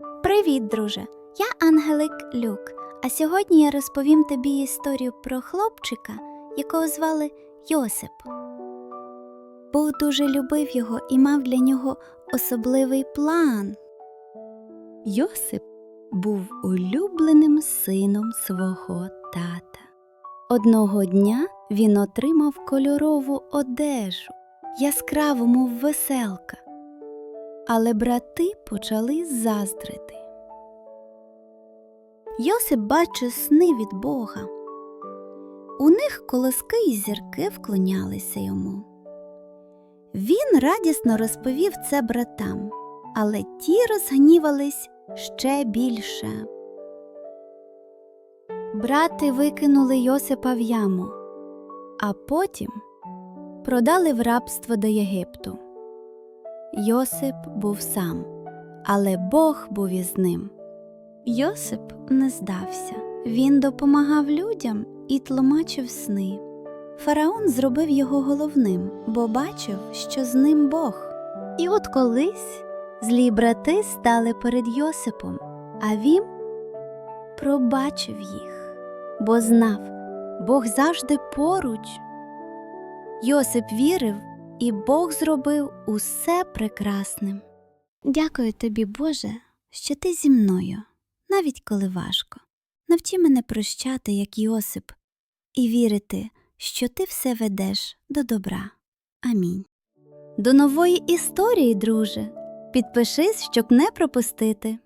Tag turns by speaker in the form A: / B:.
A: Привіт, друже! Я Ангелик Люк, а сьогодні я розповім тобі історію про хлопчика, якого звали Йосип. Бог дуже любив його і мав для нього особливий план. Йосип був улюбленим сином свого тата. Одного дня він отримав кольорову одежу, яскраву, мов веселка. Але брати почали заздрити. Йосип бачив сни від Бога. У них колоски й зірки вклонялися йому. Він радісно розповів це братам, але ті розгнівались ще більше. Брати викинули Йосипа в яму, а потім продали в рабство до Єгипту. Йосип був сам, але Бог був із ним. Йосип не здався. Він допомагав людям і тлумачив сни. Фараон зробив його головним, бо бачив, що з ним Бог. І от колись злі брати стали перед Йосипом, а він пробачив їх, бо знав, Бог завжди поруч. Йосип вірив, і Бог зробив усе прекрасним. Дякую тобі, Боже, що ти зі мною, навіть коли важко. Навчи мене прощати, як Йосип, і вірити, що ти все ведеш до добра. Амінь. До нової історії, друже. Підпишись, щоб не пропустити.